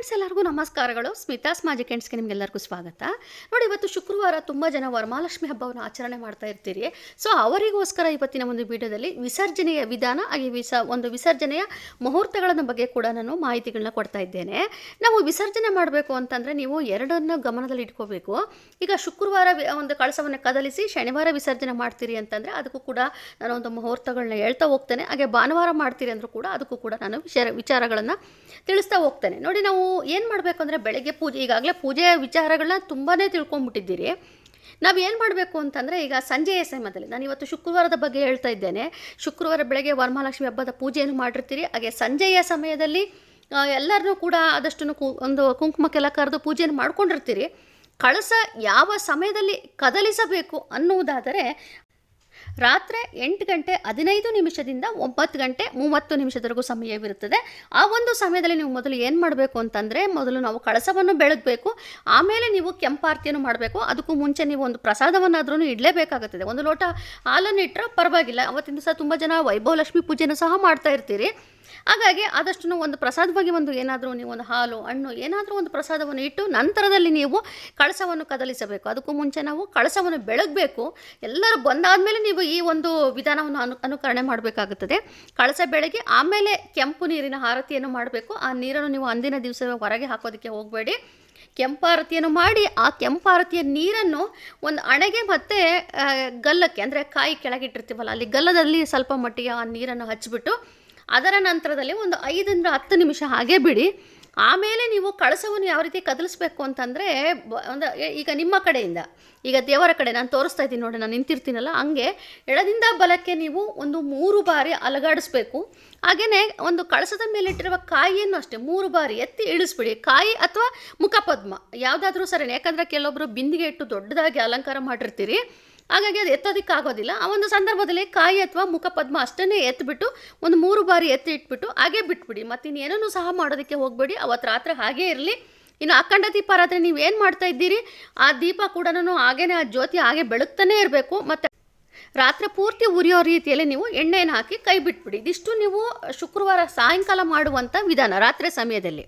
Friends, ಎಲ್ಲರಿಗೂ ನಮಸ್ಕಾರಗಳು. Smitha's magic ಕೆಂಡ್ಸ್ಗೆ ನಿಮಗೆಲ್ಲರಿಗೂ ಸ್ವಾಗತ. ನೋಡಿ, ಇವತ್ತು ಶುಕ್ರವಾರ ತುಂಬ ಜನ ವರಮಹಾಲಕ್ಷ್ಮಿ ಹಬ್ಬವನ್ನು ಆಚರಣೆ ಮಾಡ್ತಾ ಇರ್ತೀರಿ. ಸೊ ಅವರಿಗೋಸ್ಕರ ಇವತ್ತಿನ ಒಂದು ವಿಡಿಯೋದಲ್ಲಿ ವಿಸರ್ಜನೆಯ ವಿಧಾನ, ಹಾಗೆ ವಿಸ, ಒಂದು ವಿಸರ್ಜನೆಯ ಮುಹೂರ್ತಗಳನ್ನು ಬಗ್ಗೆ ಕೂಡ ನಾನು ಮಾಹಿತಿಗಳನ್ನ ಕೊಡ್ತಾ ಇದ್ದೇನೆ. ನಾವು ವಿಸರ್ಜನೆ ಮಾಡಬೇಕು ಅಂತಂದರೆ ನೀವು ಎರಡನ್ನು ಗಮನದಲ್ಲಿ ಇಟ್ಕೋಬೇಕು. ಈಗ ಶುಕ್ರವಾರ ಒಂದು ಕಳಸವನ್ನು ಕದಲಿಸಿ ಶನಿವಾರ ವಿಸರ್ಜನೆ ಮಾಡ್ತೀರಿ ಅಂತಂದರೆ ಅದಕ್ಕೂ ಕೂಡ ನಾನು ಒಂದು ಮುಹೂರ್ತಗಳನ್ನ ಹೇಳ್ತಾ ಹೋಗ್ತೇನೆ. ಹಾಗೆ ಭಾನುವಾರ ಮಾಡ್ತೀರಿ ಅಂದರೂ ಕೂಡ ಅದಕ್ಕೂ ಕೂಡ ನಾನು ವಿಚಾರ ವಿಚಾರಗಳನ್ನು ತಿಳಿಸ್ತಾ ಹೋಗ್ತೇನೆ. ನೋಡಿ, ನಾವು ಏನು ಮಾಡಬೇಕು ಅಂದರೆ ಬೆಳಗ್ಗೆ ಪೂಜೆ, ಈಗಾಗಲೇ ಪೂಜೆಯ ವಿಚಾರಗಳನ್ನ ತುಂಬಾ ತಿಳ್ಕೊಂಬಿಟ್ಟಿದ್ದೀರಿ. ನಾವು ಏನು ಮಾಡಬೇಕು ಅಂತಂದರೆ ಈಗ ಸಂಜೆಯ ಸಮಯದಲ್ಲಿ, ನಾನು ಇವತ್ತು ಶುಕ್ರವಾರದ ಬಗ್ಗೆ ಹೇಳ್ತಾ ಇದ್ದೇನೆ. ಶುಕ್ರವಾರ ಬೆಳಗ್ಗೆ ವರಮಹಾಲಕ್ಷ್ಮಿ ಹಬ್ಬದ ಪೂಜೆಯನ್ನು ಮಾಡಿರ್ತೀರಿ. ಹಾಗೆ ಸಂಜೆಯ ಸಮಯದಲ್ಲಿ ಎಲ್ಲರನ್ನೂ ಕೂಡ ಆದಷ್ಟು ಕು, ಒಂದು ಕುಂಕುಮಕ್ಕೆಲ್ಲ ಕರೆದು ಪೂಜೆಯನ್ನು ಮಾಡ್ಕೊಂಡಿರ್ತೀರಿ. ಕಳಸ ಯಾವ ಸಮಯದಲ್ಲಿ ಕದಲಿಸಬೇಕು ಅನ್ನುವುದಾದರೆ ರಾತ್ರಿ ಎಂಟು ಗಂಟೆ ಹದಿನೈದು ನಿಮಿಷದಿಂದ ಒಂಬತ್ತು ಗಂಟೆ ಮೂವತ್ತು ನಿಮಿಷದವರೆಗೂ ಸಮಯವಿರುತ್ತದೆ. ಆ ಒಂದು ಸಮಯದಲ್ಲಿ ನೀವು ಮೊದಲು ಏನು ಮಾಡಬೇಕು ಅಂತಂದರೆ ಮೊದಲು ನಾವು ಕಳಸವನ್ನು ಬೆಳಗಬೇಕು. ಆಮೇಲೆ ನೀವು ಕೆಂಪಾರತಿಯನ್ನು ಮಾಡಬೇಕು. ಅದಕ್ಕೂ ಮುಂಚೆ ನೀವು ಒಂದು ಪ್ರಸಾದವನ್ನಾದ್ರೂ ಇಡಲೇಬೇಕಾಗುತ್ತದೆ. ಒಂದು ಲೋಟ ಹಾಲನ್ನು ಇಟ್ಟರೆ ಪರವಾಗಿಲ್ಲ. ಅವತ್ತಿನ ದಿವಸ ತುಂಬ ಜನ ವೈಭವ ಲಕ್ಷ್ಮಿ ಪೂಜೆನೂ ಸಹ ಮಾಡ್ತಾ ಇರ್ತೀರಿ. ಹಾಗಾಗಿ ಆದಷ್ಟು ಒಂದು ಪ್ರಸಾದವಾಗಿ ಒಂದು ಏನಾದರೂ ನೀವು ಒಂದು ಹಾಲು, ಹಣ್ಣು, ಏನಾದರೂ ಒಂದು ಪ್ರಸಾದವನ್ನು ಇಟ್ಟು ನಂತರದಲ್ಲಿ ನೀವು ಕಳಸವನ್ನು ಕದಲಿಸಬೇಕು. ಅದಕ್ಕೂ ಮುಂಚೆ ನಾವು ಕಳಸವನ್ನು ಬೆಳಗಬೇಕು. ಎಲ್ಲರೂ ಬಂದಾದಮೇಲೆ ನೀವು ಈ ಒಂದು ವಿಧಾನವನ್ನು ಅನು, ಅನುಕರಣೆ ಮಾಡಬೇಕಾಗುತ್ತದೆ. ಕಳಸ ಬೆಳಗ್ಗೆ ಆಮೇಲೆ ಕೆಂಪು ನೀರಿನ ಆರತಿಯನ್ನು ಮಾಡಬೇಕು. ಆ ನೀರನ್ನು ನೀವು ಅಂದಿನ ದಿವಸ ಹೊರಗೆ ಹಾಕೋದಕ್ಕೆ ಹೋಗಬೇಡಿ. ಕೆಂಪಾರತಿಯನ್ನು ಮಾಡಿ ಆ ಕೆಂಪಾರತಿಯ ನೀರನ್ನು ಒಂದು ಅಣೆಗೆ ಮತ್ತು ಗಲ್ಲಕ್ಕೆ, ಅಂದರೆ ಕಾಯಿ ಕೆಳಗಿಟ್ಟಿರ್ತೀವಲ್ಲ ಅಲ್ಲಿ ಗಲ್ಲದಲ್ಲಿ ಸ್ವಲ್ಪ ಮಟ್ಟಿಗೆ ಆ ನೀರನ್ನು ಹಚ್ಚಿಬಿಟ್ಟು ಅದರ ನಂತರದಲ್ಲಿ ಒಂದು ಐದರಿಂದ ಹತ್ತು ನಿಮಿಷ ಹಾಗೆ ಬಿಡಿ. ಆಮೇಲೆ ನೀವು ಕಳಸವನ್ನು ಯಾವ ರೀತಿ ಕದಲಿಸ್ಬೇಕು ಅಂತಂದರೆ ಒಂದು ಈಗ ನಿಮ್ಮ ಕಡೆಯಿಂದ, ಈಗ ದೇವರ ಕಡೆ ನಾನು ತೋರಿಸ್ತಾ ಇದ್ದೀನಿ ನೋಡಿ, ನಾನು ನಿಂತಿರ್ತೀನಲ್ಲ, ಹಂಗೆ ಎಡದಿಂದ ಬಲಕ್ಕೆ ನೀವು ಒಂದು ಮೂರು ಬಾರಿ ಅಲಗಾಡಿಸ್ಬೇಕು. ಹಾಗೆಯೇ ಒಂದು ಕಳಸದ ಮೇಲಿಟ್ಟಿರುವ ಕಾಯಿಯನ್ನು ಅಷ್ಟೇ ಮೂರು ಬಾರಿ ಎತ್ತಿ ಇಳಿಸ್ಬಿಡಿ. ಕಾಯಿ ಅಥವಾ ಮುಖಪದ್ಮ, ಯಾವುದಾದ್ರೂ ಸರಿ ಯಾಕಂದರೆ ಕೆಲವೊಬ್ಬರು ಬಿಂದಿಗೆ ಇಟ್ಟು ದೊಡ್ಡದಾಗಿ ಅಲಂಕಾರ ಮಾಡಿರ್ತೀರಿ. ಹಾಗಾಗಿ ಅದು ಎತ್ತೋದಕ್ಕೆ ಆಗೋದಿಲ್ಲ ಆ ಒಂದು ಸಂದರ್ಭದಲ್ಲಿ ಕಾಯಿ ಅಥವಾ ಮುಖಪದ್ಮ ಅಷ್ಟನ್ನೇ ಎತ್ತಿಬಿಟ್ಟು ಒಂದು ಮೂರು ಬಾರಿ ಎತ್ತಿ ಇಟ್ಬಿಟ್ಟು ಹಾಗೆ ಬಿಟ್ಬಿಡಿ. ಮತ್ತು ಇನ್ನೇನೂ ಸಹ ಮಾಡೋದಕ್ಕೆ ಹೋಗಬೇಡಿ. ಅವತ್ತು ರಾತ್ರಿ ಹಾಗೇ ಇರಲಿ. ಇನ್ನು ಅಖಂಡ ದೀಪ ರಾತ್ರಿ ನೀವು ಏನು ಮಾಡ್ತಾ ಇದ್ದೀರಿ? ಆ ದೀಪ ಕೂಡ ಹಾಗೇನೆ ಆ ಜ್ಯೋತಿ ಹಾಗೆ ಬೆಳಗ್ತಾನೆ ಇರಬೇಕು. ಮತ್ತು ರಾತ್ರಿ ಪೂರ್ತಿ ಉರಿಯೋ ರೀತಿಯಲ್ಲಿ ನೀವು ಎಣ್ಣೆಯನ್ನು ಹಾಕಿ ಕೈ ಬಿಟ್ಬಿಡಿ. ಇದಿಷ್ಟು ನೀವು ಶುಕ್ರವಾರ ಸಾಯಂಕಾಲ ಮಾಡುವಂಥ ವಿಧಾನ ರಾತ್ರಿ ಸಮಯದಲ್ಲಿ.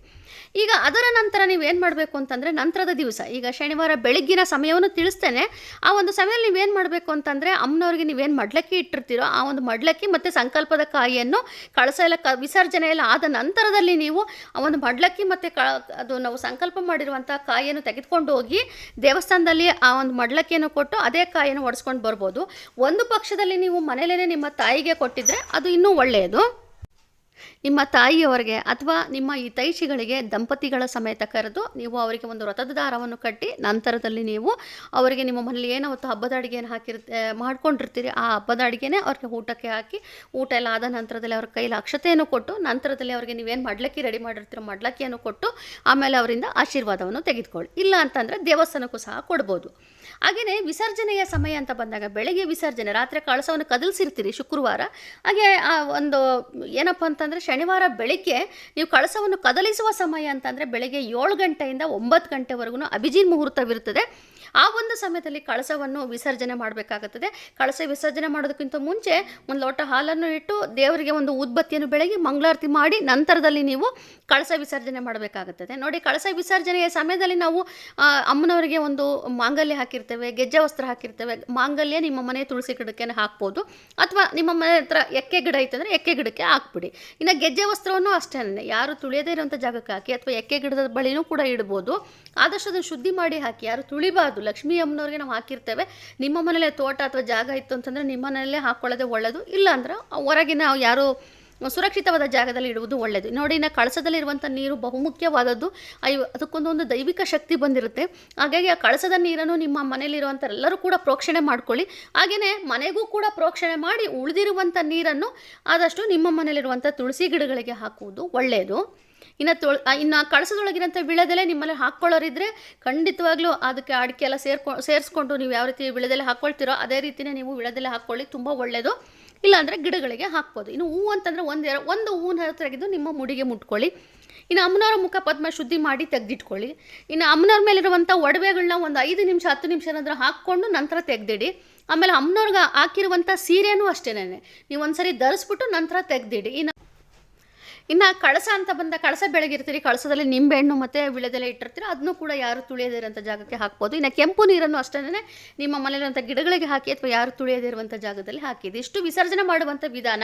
ಈಗ ಅದರ ನಂತರ ನೀವು ಏನು ಮಾಡಬೇಕು ಅಂತಂದರೆ ನಂತರದ ದಿವಸ, ಈಗ ಶನಿವಾರ ಬೆಳಗ್ಗಿನ ಸಮಯವನ್ನು ತಿಳಿಸ್ತೇನೆ. ಆ ಒಂದು ಸಮಯದಲ್ಲಿ ನೀವೇನು ಮಾಡಬೇಕು ಅಂತಂದರೆ ಅಮ್ಮನವ್ರಿಗೆ ನೀವೇನು ಮಡ್ಲಕ್ಕಿ ಇಟ್ಟಿರ್ತೀರೋ ಆ ಒಂದು ಮಡ್ಲಕ್ಕಿ ಮತ್ತು ಸಂಕಲ್ಪದ ಕಾಯಿಯನ್ನು ಕಳಸ ಎಲ್ಲ ಕ ವಿಸರ್ಜನೆ ಎಲ್ಲ ಆದ ನಂತರದಲ್ಲಿ ನೀವು ಆ ಒಂದು ಮಡ್ಲಕ್ಕಿ ಮತ್ತು ಕ ಅದು ನಾವು ಸಂಕಲ್ಪ ಮಾಡಿರುವಂಥ ಕಾಯಿಯನ್ನು ತೆಗೆದುಕೊಂಡು ಹೋಗಿ ದೇವಸ್ಥಾನದಲ್ಲಿ ಆ ಒಂದು ಮಡ್ಲಕ್ಕಿಯನ್ನು ಕೊಟ್ಟು ಅದೇ ಕಾಯಿಯನ್ನು ಒಡಿಸ್ಕೊಂಡು ಬರ್ಬೋದು. ಒಂದು ಪಕ್ಷದಲ್ಲಿ ನೀವು ಮನೆಯಲ್ಲೇ ನಿಮ್ಮ ತಾಯಿಗೆ ಕೊಟ್ಟಿದ್ರೆ ಅದು ಇನ್ನೂ ಒಳ್ಳೆಯದು. ನಿಮ್ಮ ತಾಯಿಯವರಿಗೆ ಅಥವಾ ನಿಮ್ಮ ಈ ತೈಷಿಗಳಿಗೆ ದಂಪತಿಗಳ ಸಮೇತ ಕರೆದು ನೀವು ಅವರಿಗೆ ಒಂದು ವ್ರತದ ದಾರವನ್ನು ಕಟ್ಟಿ ನಂತರದಲ್ಲಿ ನೀವು ಅವರಿಗೆ ನಿಮ್ಮ ಮನೇಲಿ ಏನೋ ಒಂದು ಹಬ್ಬದ ಅಡುಗೆಯನ್ನು ಹಾಕಿರ್ತ ಮಾಡ್ಕೊಂಡಿರ್ತೀರಿ, ಆ ಹಬ್ಬದ ಅಡುಗೆನೇ ಅವ್ರಿಗೆ ಊಟಕ್ಕೆ ಹಾಕಿ ಊಟ ಎಲ್ಲ ಆದ ನಂತರದಲ್ಲಿ ಅವ್ರ ಕೈಲಿ ಅಕ್ಷತೆಯನ್ನು ಕೊಟ್ಟು ನಂತರದಲ್ಲಿ ಅವರಿಗೆ ನೀವೇನು ಮಡ್ಲಕ್ಕಿ ರೆಡಿ ಮಾಡಿರ್ತೀರೋ ಮಡ್ಲಕ್ಕಿಯನ್ನು ಕೊಟ್ಟು ಆಮೇಲೆ ಅವರಿಂದ ಆಶೀರ್ವಾದವನ್ನು ತೆಗೆದುಕೊಳ್ಳಿ. ಇಲ್ಲ ಅಂತಂದರೆ ದೇವಸ್ಥಾನಕ್ಕೂ ಸಹ ಕೊಡ್ಬೋದು. ಹಾಗೆಯೇ ವಿಸರ್ಜನೆಯ ಸಮಯ ಅಂತ ಬಂದಾಗ ಬೆಳಗ್ಗೆ ವಿಸರ್ಜನೆ, ರಾತ್ರಿ ಕಳಸವನ್ನು ಕದಲ್ಸಿರ್ತೀರಿ ಶುಕ್ರವಾರ. ಹಾಗೆ ಆ ಒಂದು ಏನಪ್ಪ ಅಂತಂದರೆ ಶನಿವಾರ ಬೆಳಿಗ್ಗೆ ನೀವು ಕಳಸವನ್ನು ಕದಲಿಸುವ ಸಮಯ ಅಂತಂದರೆ ಬೆಳಗ್ಗೆ ಏಳು ಗಂಟೆಯಿಂದ ಒಂಬತ್ತು ಗಂಟೆವರೆಗೂ ಅಭಿಜಿನ್ ಮುಹೂರ್ತವಿರುತ್ತದೆ. ಆ ಒಂದು ಸಮಯದಲ್ಲಿ ಕಳಸವನ್ನು ವಿಸರ್ಜನೆ ಮಾಡಬೇಕಾಗುತ್ತದೆ. ಕಳಸ ವಿಸರ್ಜನೆ ಮಾಡೋದಕ್ಕಿಂತ ಮುಂಚೆ ಒಂದು ಲೋಟ ಹಾಲನ್ನು ಇಟ್ಟು ದೇವರಿಗೆ ಒಂದು ಉದ್ಬತ್ತಿಯನ್ನು ಬೆಳಗಿ ಮಂಗಳಾರತಿ ಮಾಡಿ ನಂತರದಲ್ಲಿ ನೀವು ಕಳಸ ವಿಸರ್ಜನೆ ಮಾಡಬೇಕಾಗುತ್ತದೆ. ನೋಡಿ, ಕಳಸ ವಿಸರ್ಜನೆಯ ಸಮಯದಲ್ಲಿ ನಾವು ಅಮ್ಮನವರಿಗೆ ಒಂದು ಮಾಂಗಲ್ಯ ಹಾಕಿರ್ತೇವೆ, ಗೆಜ್ಜೆ ವಸ್ತ್ರ ಹಾಕಿರ್ತೇವೆ. ಮಾಂಗಲ್ಯ ನಿಮ್ಮ ಮನೆ ತುಳಸಿ ಗಿಡಕ್ಕೆ ಹಾಕ್ಬೋದು. ಅಥವಾ ನಿಮ್ಮ ಮನೆ ಹತ್ರ ಎಕ್ಕೆ ಗಿಡ ಅಂದರೆ ಎಕ್ಕೆ ಗಿಡಕ್ಕೆ ಹಾಕ್ಬಿಡಿ. ಇನ್ನು ಗೆಜ್ಜೆ ವಸ್ತ್ರವನ್ನು ಅಷ್ಟೇ ಯಾರು ತುಳಿಯದೇ ಇರುವಂಥ ಜಾಗಕ್ಕೆ ಹಾಕಿ ಅಥವಾ ಎಕ್ಕೆ ಗಿಡದ ಬಳಿನೂ ಕೂಡ ಇಡ್ಬೋದು. ಆದಷ್ಟು ಅದನ್ನು ಶುದ್ಧಿ ಮಾಡಿ ಹಾಕಿ, ಯಾರು ತುಳಿಬಾರ್ದು ಲಕ್ಷ್ಮೀ ಅಮ್ಮನವ್ರಿಗೆ ನಾವು ಹಾಕಿರ್ತೇವೆ. ನಿಮ್ಮ ಮನೇಲೆ ತೋಟ ಅಥವಾ ಜಾಗ ಇತ್ತು ಅಂತಂದರೆ ನಿಮ್ಮ ಮನೆಯಲ್ಲೇ ಹಾಕ್ಕೊಳ್ಳೋದೇ ಒಳ್ಳೆಯದು ಇಲ್ಲ ಅಂದ್ರೆ ಹೊರಗಿನ ಯಾರು ಸುರಕ್ಷಿತವಾದ ಜಾಗದಲ್ಲಿ ಇಡುವುದು ಒಳ್ಳೆಯದು ನೋಡಿ, ಇನ್ನು ಕಳಸದಲ್ಲಿರುವಂಥ ನೀರು ಬಹುಮುಖ್ಯವಾದದ್ದು. ಅಯ್ಯೋ, ಅದಕ್ಕೊಂದು ಒಂದು ದೈವಿಕ ಶಕ್ತಿ ಬಂದಿರುತ್ತೆ. ಹಾಗಾಗಿ ಆ ಕಳಸದ ನೀರನ್ನು ನಿಮ್ಮ ಮನೆಯಲ್ಲಿರುವಂಥ ಎಲ್ಲರೂ ಕೂಡ ಪ್ರೋಕ್ಷಣೆ ಮಾಡ್ಕೊಳ್ಳಿ. ಹಾಗೆಯೇ ಮನೆಗೂ ಕೂಡ ಪ್ರೋಕ್ಷಣೆ ಮಾಡಿ ಉಳಿದಿರುವಂಥ ನೀರನ್ನು ಆದಷ್ಟು ನಿಮ್ಮ ಮನೆಯಲ್ಲಿರುವಂಥ ತುಳಸಿ ಗಿಡಗಳಿಗೆ ಹಾಕುವುದು ಒಳ್ಳೆಯದು ಇನ್ನು ತೊಳ್ ಆ, ಕಳಸದೊಳಗಿನಂಥ ವಿಳೆದೆಲೆ ನಿಮ್ಮಲ್ಲಿ ಹಾಕ್ಕೊಳ್ಳೋರಿದ್ರೆ ಖಂಡಿತವಾಗ್ಲೂ ಅದಕ್ಕೆ ಅಡಿಕೆ ಎಲ್ಲ ಸೇರ್ಕೊ ಸೇರಿಸ್ಕೊಂಡು ನೀವು ಯಾವ ರೀತಿ ವಿಳೆದೆಲೆ ಹಾಕ್ಕೊಳ್ತೀರೋ ಅದೇ ರೀತಿಯೇ ನೀವು ವಿಳೆದೆಲೆ ಹಾಕ್ಕೊಳ್ಳಿ ತುಂಬ ಒಳ್ಳೆಯದು ಇಲ್ಲಾಂದರೆ ಗಿಡಗಳಿಗೆ ಹಾಕ್ಬೋದು. ಇನ್ನು ಹೂವು ಅಂತಂದರೆ ಒಂದು ಒಂದು ಹೂವಿನ ತೆಗೆದು ನಿಮ್ಮ ಮುಡಿಗೆ ಮುಟ್ಕೊಳ್ಳಿ. ಇನ್ನು ಅಮ್ಮನವರ ಮುಖ ಪದ್ಮ ಶುದ್ಧಿ ಮಾಡಿ ತೆಗೆದಿಟ್ಕೊಳ್ಳಿ. ಇನ್ನು ಅಮ್ಮನವ್ರ ಮೇಲಿರುವಂಥ ಒಡವೆಗಳನ್ನ ಒಂದು ಐದು ನಿಮಿಷ ಹತ್ತು ನಿಮಿಷ ಏನಾದರೂ ಹಾಕ್ಕೊಂಡು ನಂತರ ತೆಗೆದಿಡಿ. ಆಮೇಲೆ ಅಮ್ಮನವ್ರಿಗೆ ಹಾಕಿರುವಂಥ ಸೀರೆನೂ ಅಷ್ಟೇನೆ. ನೀವು ಒಂದ್ಸರಿ ಧರಿಸ್ಬಿಟ್ಟು ನಂತರ ತೆಗೆದಿಡಿ. ಇನ್ನು ಇನ್ನು ಕಳಸ ಅಂತ ಬಂದ ಕಳಸ ಬೆಳಗಿರ್ತೀರಿ, ಕಳಸದಲ್ಲಿ ನಿಂಬೆಹಣ್ಣು ಮತ್ತು ವಿಳೆದೆಲೆ ಇಟ್ಟಿರ್ತೀರಿ ಅದನ್ನು ಕೂಡ ಯಾರು ತುಳಿಯದೇ ಇರೋಂಥ ಜಾಗಕ್ಕೆ ಹಾಕ್ಬೋದು. ಇನ್ನು ಕೆಂಪು ನೀರನ್ನು ಅಷ್ಟೇ ನಿಮ್ಮ ಮನೆಯಲ್ಲಿರುವಂಥ ಗಿಡಗಳಿಗೆ ಹಾಕಿ ಅಥವಾ ಯಾರು ತುಳಿಯದಿರುವಂಥ ಜಾಗದಲ್ಲಿ ಹಾಕಿದ್ದು. ಇಷ್ಟು ವಿಸರ್ಜನೆ ಮಾಡುವಂಥ ವಿಧಾನ.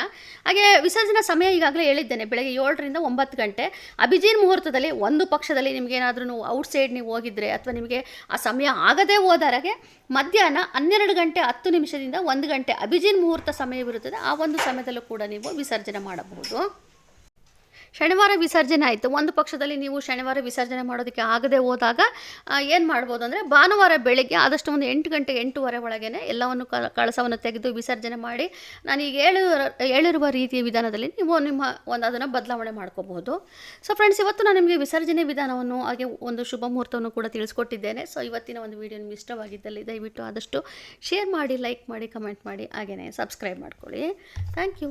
ಹಾಗೆ ವಿಸರ್ಜನಾ ಸಮಯ ಈಗಾಗಲೇ ಹೇಳಿದ್ದೇನೆ, ಬೆಳಗ್ಗೆ ಏಳರಿಂದ ಒಂಬತ್ತು ಗಂಟೆ. ಅಭಿಜಿನ್ ಮುಹೂರ್ತದಲ್ಲಿ ಒಂದು ಪಕ್ಷದಲ್ಲಿ ನಿಮಗೇನಾದ್ರೂ ಔಟ್ ಸೈಡ್ ನೀವು ಹೋಗಿದ್ರೆ ಅಥವಾ ನಿಮಗೆ ಆ ಸಮಯ ಆಗದೇ ಹೋದಾರಾಗೆ ಮಧ್ಯಾಹ್ನ ಹನ್ನೆರಡು ಗಂಟೆ ಹತ್ತು ನಿಮಿಷದಿಂದ ಒಂದು ಗಂಟೆ ಅಭಿಜಿನ್ ಮುಹೂರ್ತ ಸಮಯವಿರುತ್ತದೆ. ಆ ಒಂದು ಸಮಯದಲ್ಲೂ ಕೂಡ ನೀವು ವಿಸರ್ಜನೆ ಮಾಡಬಹುದು. ಶನಿವಾರ ವಿಸರ್ಜನೆ ಆಯಿತು. ಒಂದು ಪಕ್ಷದಲ್ಲಿ ನೀವು ಶನಿವಾರ ವಿಸರ್ಜನೆ ಮಾಡೋದಕ್ಕೆ ಆಗದೆ ಹೋದಾಗ ಏನು ಮಾಡ್ಬೋದು ಅಂದರೆ ಭಾನುವಾರ ಬೆಳಗ್ಗೆ ಆದಷ್ಟು ಒಂದು ಎಂಟು ಗಂಟೆ, ಎಂಟೂವರೆ ಒಳಗೇ ಎಲ್ಲವನ್ನು ಕಳಸವನ್ನು ತೆಗೆದು ವಿಸರ್ಜನೆ ಮಾಡಿ, ನಾನು ಈಗ ಹೇಳು ಹೇಳಿರುವ ರೀತಿಯ ವಿಧಾನದಲ್ಲಿ ನೀವು ನಿಮ್ಮ ಒಂದು ಅದನ್ನು ಬದಲಾವಣೆ ಮಾಡ್ಕೋಬಹುದು. ಸೊ ಫ್ರೆಂಡ್ಸ್ ಇವತ್ತು ನಾನು ನಿಮಗೆ ವಿಸರ್ಜನೆ ವಿಧಾನವನ್ನು ಹಾಗೆ ಒಂದು ಶುಭ ಮುಹೂರ್ತವನ್ನು ಕೂಡ ತಿಳಿಸ್ಕೊಟ್ಟಿದ್ದೇನೆ. ಸೊ ಇವತ್ತಿನ ಒಂದು ವಿಡಿಯೋ ನಿಮ್ಗೆ ಇಷ್ಟವಾಗಿದ್ದಲ್ಲಿ ದಯವಿಟ್ಟು ಆದಷ್ಟು ಶೇರ್ ಮಾಡಿ ಲೈಕ್ ಮಾಡಿ ಕಮೆಂಟ್ ಮಾಡಿ ಹಾಗೆಯೇ ಸಬ್ಸ್ಕ್ರೈಬ್ ಮಾಡ್ಕೊಳ್ಳಿ. Thank you